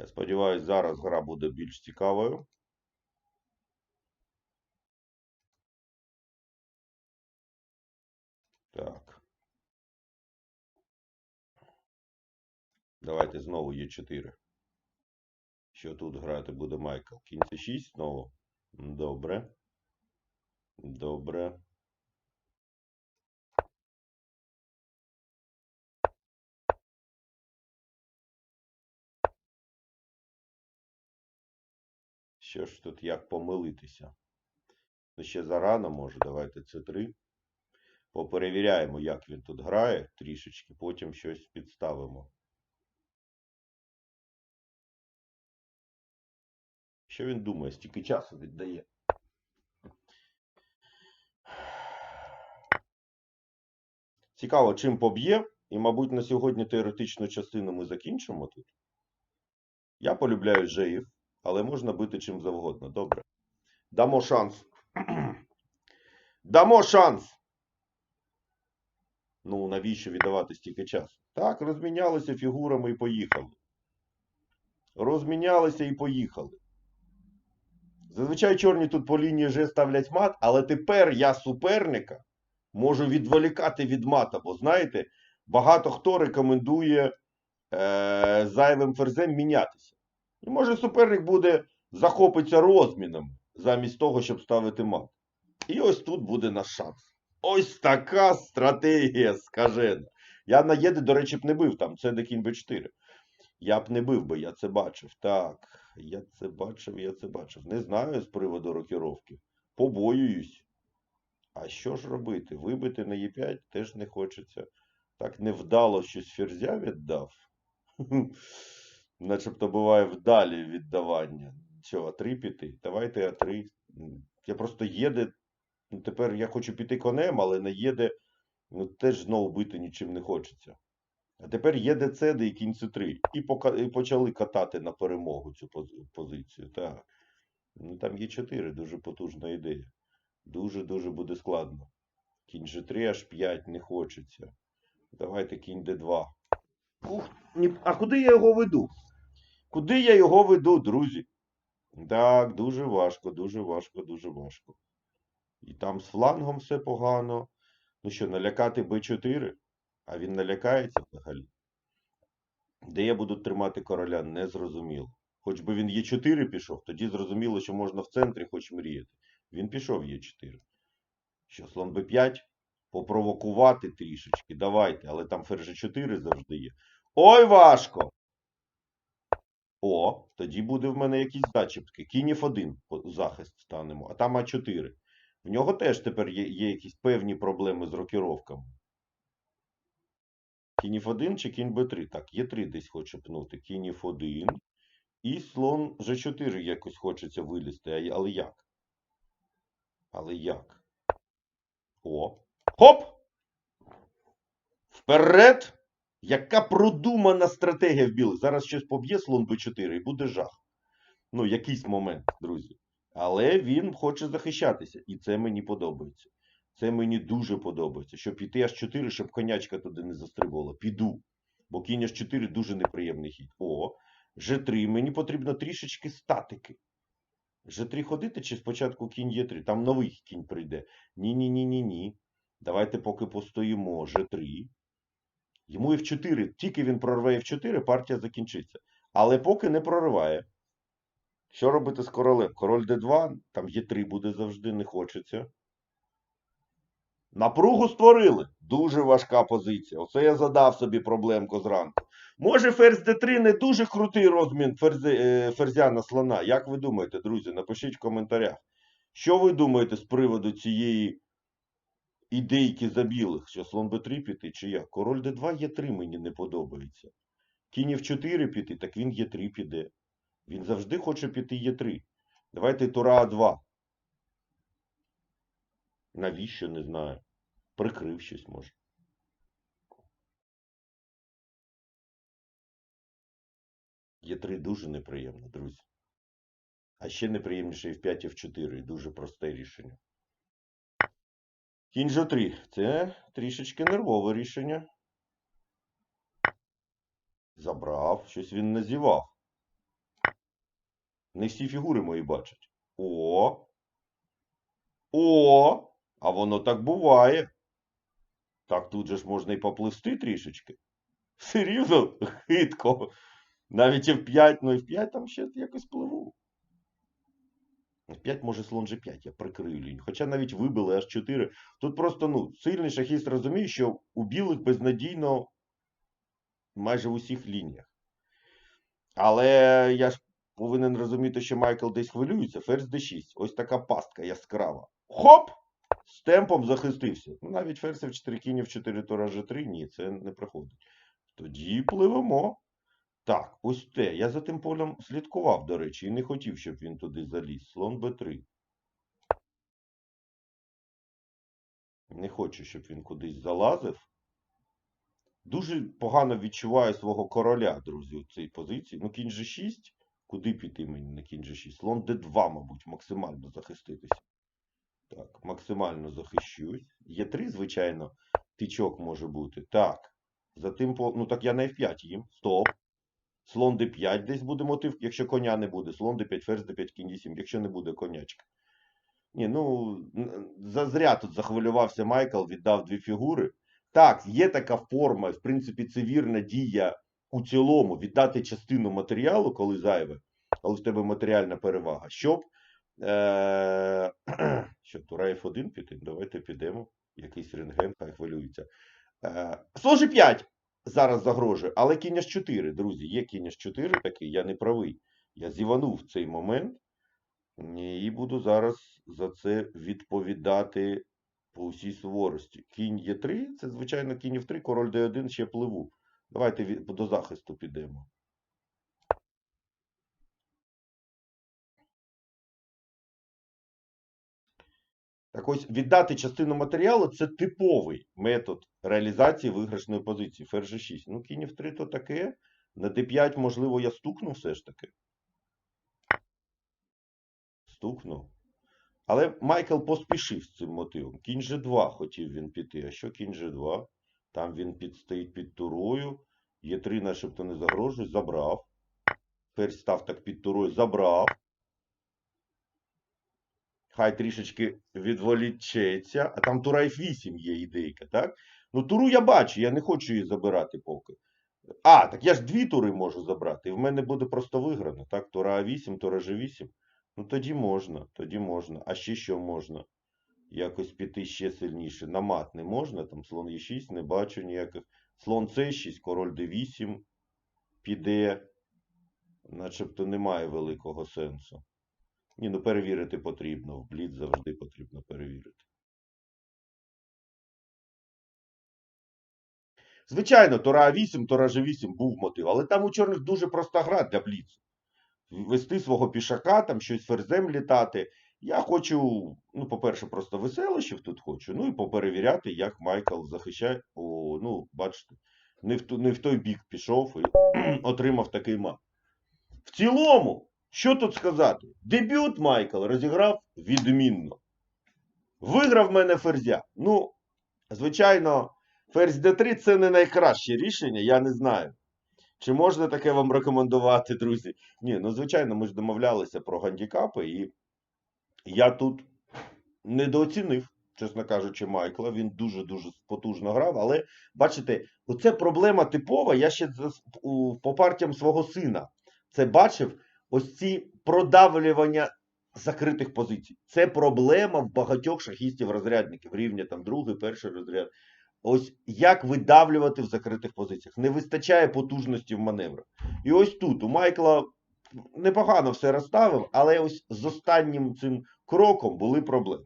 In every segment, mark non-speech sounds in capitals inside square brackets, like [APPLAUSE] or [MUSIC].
Я сподіваюся, зараз гра буде більш цікавою. Так. Давайте знову є 4. Що тут грати буде Майкл? Кінь це 6 знову. Добре. Добре. Що ж тут як помилитися? Ну, ще зарано може, давайте це 3. Поперевіряємо, як він тут грає трішечки, потім щось підставимо. Що він думає? Стільки часу віддає. Цікаво, чим поб'є. І, мабуть, на сьогодні теоретичну частину ми закінчимо тут. Я полюбляю жеїв, але можна бити чим завгодно. Добре. Дамо шанс. [CLEARS THROAT] Дамо шанс. Ну, навіщо віддавати стільки часу? Так, розмінялися фігурами і поїхали. Розмінялися і поїхали. Зазвичай чорні тут по лінії Ж ставлять мат, але тепер я суперника можу відволікати від мата. Бо знаєте, багато хто рекомендує е, зайвим ферзем мінятися. І може суперник буде захопиться розмінами, замість того, щоб ставити мат. І ось тут буде наш шанс. Ось така стратегія скажена. Я на єди, до речі, б не бив там, це де кінь Б4. Я б не бив би, я це бачив. Так, я це бачив, я це бачив. Не знаю з приводу рокіровки. Побоююсь. А що ж робити? Вибити на Е5 теж не хочеться. Так невдало щось ферзя віддав. Начебто буває вдалі віддавання. Що, А3 піти? Давайте А3. Я просто їде. Ну, тепер я хочу піти конем, але на єде ну, теж знову бити нічим не хочеться. А тепер є ДЦ, і кінь С3. І, пока, і почали катати на перемогу цю позицію. Так. Ну, там є 4, дуже потужна ідея. Дуже-дуже буде складно. Кінь G3 аж 5 не хочеться. Давайте кінь D2. Ух, а куди я його веду? Куди я його веду, друзі? Так, дуже важко, дуже важко, дуже важко. І там з флангом все погано. Ну що, налякати Б4? А він налякається взагалі. Де я буду тримати короля, не зрозуміло. Хоч би він Е4 пішов, тоді зрозуміло, що можна в центрі хоч мріяти. Він пішов Е4. Що, слон Б5? Попровокувати трішечки. Давайте, але там ферзь 4 завжди є. Ой, важко! О, тоді буде в мене якісь зачіпки. Кінь F1 захист станемо, а там А4. В нього теж тепер є, є якісь певні проблеми з рокіровками. Кінь F1 чи кінь Б3? Так, Е3 десь хоче пнути. Кінь F1. І слон G4 якось хочеться вилізти. Але як? Але як? О. Хоп! Вперед! Яка продумана стратегія в білих. Зараз щось поб'є слон Б4 і буде жах. Ну, якийсь момент, друзі. Але він хоче захищатися. І це мені подобається. Це мені дуже подобається. Щоб піти аж 4, щоб конячка туди не застрибувала. Піду. Бо кінь аж 4 дуже неприємний хід. О, G3. Мені потрібно трішечки статики. G3 ходити чи спочатку кінь Е3? Там новий кінь прийде. Ні-ні-ні-ні-ні. Давайте поки постоїмо. G3. Йому і F4. Тільки він прорве F4, партія закінчиться. Але поки не прориває. Що робити з королем? Король d2, там Е3 буде завжди, не хочеться. Напругу створили. Дуже важка позиція. Оце я задав собі проблемку зранку. Може, ферзь d3 не дуже крутий розмін ферзі, е, ферзя на слона. Як ви думаєте, друзі? Напишіть в коментарях. Що ви думаєте з приводу цієї ідейки за білих? Що слон b3 піти чи як? Король d2 Е3 мені не подобається. Кінь f4 піти, так він Е3 піде. Він завжди хоче піти Е3. Давайте Тура А2. Навіщо, не знаю. Прикрив щось може. Є3 дуже неприємно, друзі. А ще неприємніше F5, F4. Дуже просте рішення. Кінь G3. Це трішечки нервове рішення. Забрав. Щось він назівав. Не всі фігури мої бачать. О. О! А воно так буває. Так тут же ж можна і попливсти трішечки. Все рівно хитко. Навіть і в 5, ну і в 5 там ще якось пливу. В 5 може слон G5, я прикрию лінію. Хоча навіть вибили аж 4. Тут просто ну, сильний шахіст розуміє, що у білих безнадійно майже в усіх лініях. Але я ж повинен розуміти, що Майкл десь хвилюється. Ферзь d6. Ось така пастка яскрава. Хоп! З темпом захистився. Ну, навіть ферзь в 4 кінь в 4 тура G3. Ні, це не проходить. Тоді пливемо. Так, ось те. Я за тим полем слідкував, до речі, і не хотів, щоб він туди заліз. Слон Б3. Не хочу, щоб він кудись залазив. Дуже погано відчуваю свого короля, друзі, у цій позиції. Ну, кінь G6. Куди піти мені на кінь G6? Слон D2, мабуть, максимально захиститися. Так, максимально захищусь. Є3, звичайно, тичок може бути. Так. За тим по... Ну так я на F5 їм. Стоп. Слон d5 десь буде мотив, якщо коня не буде. Слон d5, ферзь d5, кінь d7, якщо не буде конячка. Ні, ну, зазря тут захвилювався Майкл, віддав дві фігури. Так, є така форма, в принципі, це вірна дія у цілому віддати частину матеріалу, коли зайве, коли в тебе матеріальна перевага, щоб. Е... [CLEARS THROAT] Що, тура F1 піти? Давайте підемо. Якийсь рентген, хай хвилюється. Е... Слон G5 зараз загрожує, але кінь H4, друзі, є кінь H4 такий, я не правий. Я зіванув в цей момент і буду зараз за це відповідати по усій суворості. Кінь Е3, це, звичайно, кінь F3, король D1 ще пливу. Давайте до захисту підемо. Так ось віддати частину матеріалу це типовий метод реалізації виграшної позиції. Ферзь G6. Ну, кінь F3 то таке. На D5, можливо, я стукну все ж таки. Стукну. Але Майкл поспішив з цим мотивом. Кінь G2 хотів він піти. А що кінь G2? Там він під, стоїть під турою. Є3 начебто не загрожує. Забрав. Ферзь став так під турою. Забрав. Хай трішечки відволічеться. А там тура F8 є ідейка, так? Ну, туру я бачу, я не хочу її забирати поки. А, так я ж дві тури можу забрати. І в мене буде просто виграно. Так, тура А8, тура G8. Ну тоді можна, тоді можна. А ще що можна? Якось піти ще сильніше. На мат не можна. Там слон Е6, не бачу ніяких. Слон С6, король Д8 піде. Начебто немає великого сенсу. Ні, ну перевірити потрібно. В бліц завжди потрібно перевірити. Звичайно, Тора А8, Тора G8 був мотив, але там у чорних дуже проста гра для бліцу. Вести свого пішака, там щось ферзем літати. Я хочу, ну, по-перше, просто веселощів тут хочу, ну і поперевіряти, як Майкл захищає. О, ну, бачите, не в, не в той бік пішов і [CLEARS THROAT] отримав такий мат. В цілому, що тут сказати? Дебют Майкл розіграв відмінно. Виграв мене ферзя. Ну, звичайно, ферзь d3 це не найкраще рішення, я не знаю. Чи можна таке вам рекомендувати, друзі? Ні, ну звичайно, ми ж домовлялися про гандікапи, і я тут недооцінив, чесно кажучи, Майкла. Він дуже-дуже потужно грав. Але бачите, оце проблема типова. Я ще по партіям свого сина це бачив. Ось ці продавлювання закритих позицій. Це проблема в багатьох шахістів-розрядників, рівня там другий, перший розряд. Ось як видавлювати в закритих позиціях. Не вистачає потужності в маневрах. І ось тут у Майкла непогано все розставив, але ось з останнім цим кроком були проблеми.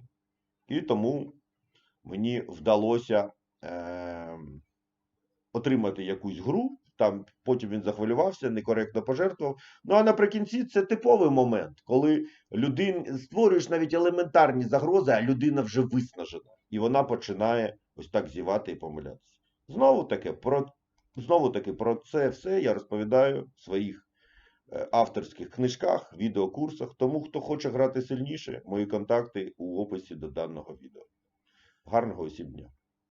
І тому мені вдалося е- отримати якусь гру. Там потім він захвилювався, некоректно пожертвував. Ну а наприкінці це типовий момент, коли людин створюєш навіть елементарні загрози, а людина вже виснажена. І вона починає ось так зівати і помилятися. Знову таки, про, знову таки, про це все я розповідаю в своїх е, авторських книжках, відеокурсах. Тому, хто хоче грати сильніше, мої контакти у описі до даного відео. Гарного усім дня!